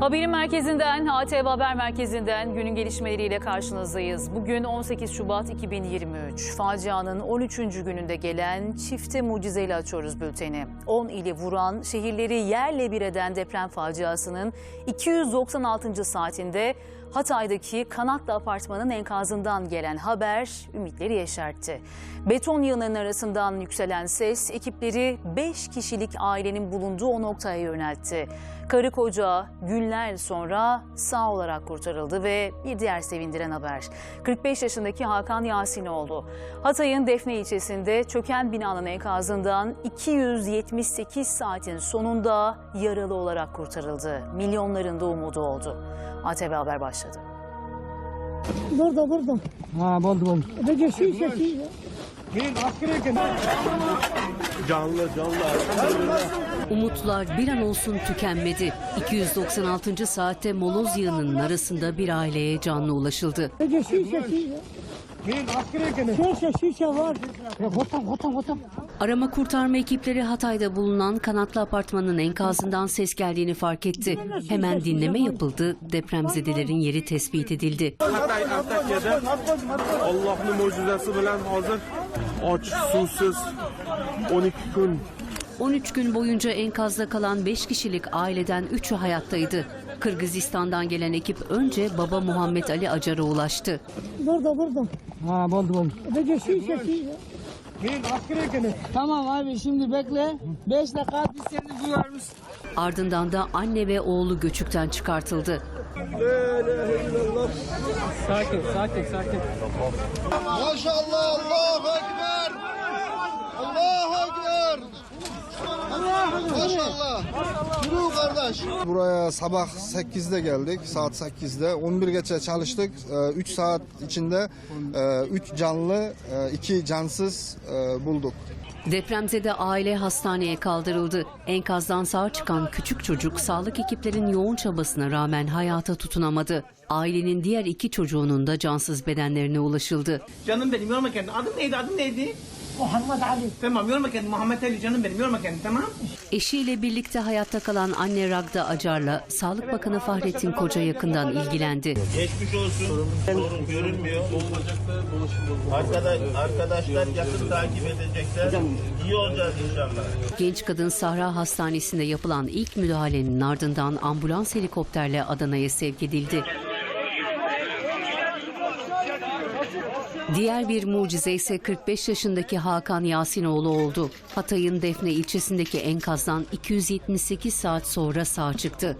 Haberin merkezinden, ATV Haber Merkezi'nden günün gelişmeleriyle karşınızdayız. Bugün 18 Şubat 2023. Facianın 13. gününde gelen çifte mucizeyle açıyoruz bülteni. 10 ili vuran, şehirleri yerle bir eden deprem faciasının 296. saatinde Hatay'daki Kanatlı Apartmanın enkazından gelen haber ümitleri yeşertti. Beton yığınlarının arasından yükselen ses ekipleri 5 kişilik ailenin bulunduğu o noktaya yöneltti. Karı koca günler sonra sağ olarak kurtarıldı ve bir diğer sevindiren haber. 45 yaşındaki Hakan Yasinoğlu. Hatay'ın Defne ilçesinde çöken binanın enkazından 278 saatin sonunda yaralı olarak kurtarıldı. Milyonların da umudu oldu. ATV Haber başladı. Burada burada. Ha buldu buldu. Ve geçiyor sesi. Canlı canlı. Umutlar bir an olsun tükenmedi. 296. saatte moloz yığınının arasında bir aileye canlı ulaşıldı. Arama kurtarma ekipleri Hatay'da bulunan kanatlı apartmanın enkazından ses geldiğini fark etti. Hemen dinleme yapıldı, depremzedelerin yeri tespit edildi. Hatay Antakya'da Allohning mo'jizasi bilan hozir och suvsiz 12 kun 13 gün boyunca enkazda kalan 5 kişilik aileden 3'ü hayattaydı. Kırgızistan'dan gelen ekip önce baba Muhammed Ali Acar'a ulaştı. Burada burada. Ha buldu buldu. Ve geçiyor sesi. Tamam abi şimdi bekle. 5 dakika biz seni duyarız. Ardından da anne ve oğlu göçükten çıkartıldı. Sakin sakin sakin. Maşallah Allahu Ekber. Allahu Ekber. Maşallah. Yürü kardeş. Buraya sabah 8'de geldik. Saat 8'de. 11 geçe çalıştık. 3 saat içinde 3 canlı, 2 cansız e, bulduk. Depremzede aile hastaneye kaldırıldı. Enkazdan sağ çıkan küçük çocuk sağlık ekiplerin yoğun çabasına rağmen hayata tutunamadı. Ailenin diğer iki çocuğunun da cansız bedenlerine ulaşıldı. Canım benim yorma kendini. Adın neydi? Adın neydi? Muhammed Ali. Tamam yorma kendini. Muhammed Ali canım benim. Yorma kendini tamam. Eşiyle birlikte hayatta kalan anne Ragda Acar'la Sağlık Bakanı Fahrettin Koca yakından ilgilendi. Geçmiş olsun. Sorun görünmüyor. Arkadaş, arkadaşlar yakın takip edecekler. İyi olacağız inşallah. Genç kadın Sahra Hastanesi'nde yapılan ilk müdahalenin ardından ambulans helikopterle Adana'ya sevk edildi. Diğer bir mucize ise 45 yaşındaki Hakan Yasinoğlu oldu. Hatay'ın Defne ilçesindeki enkazdan 278 saat sonra sağ çıktı.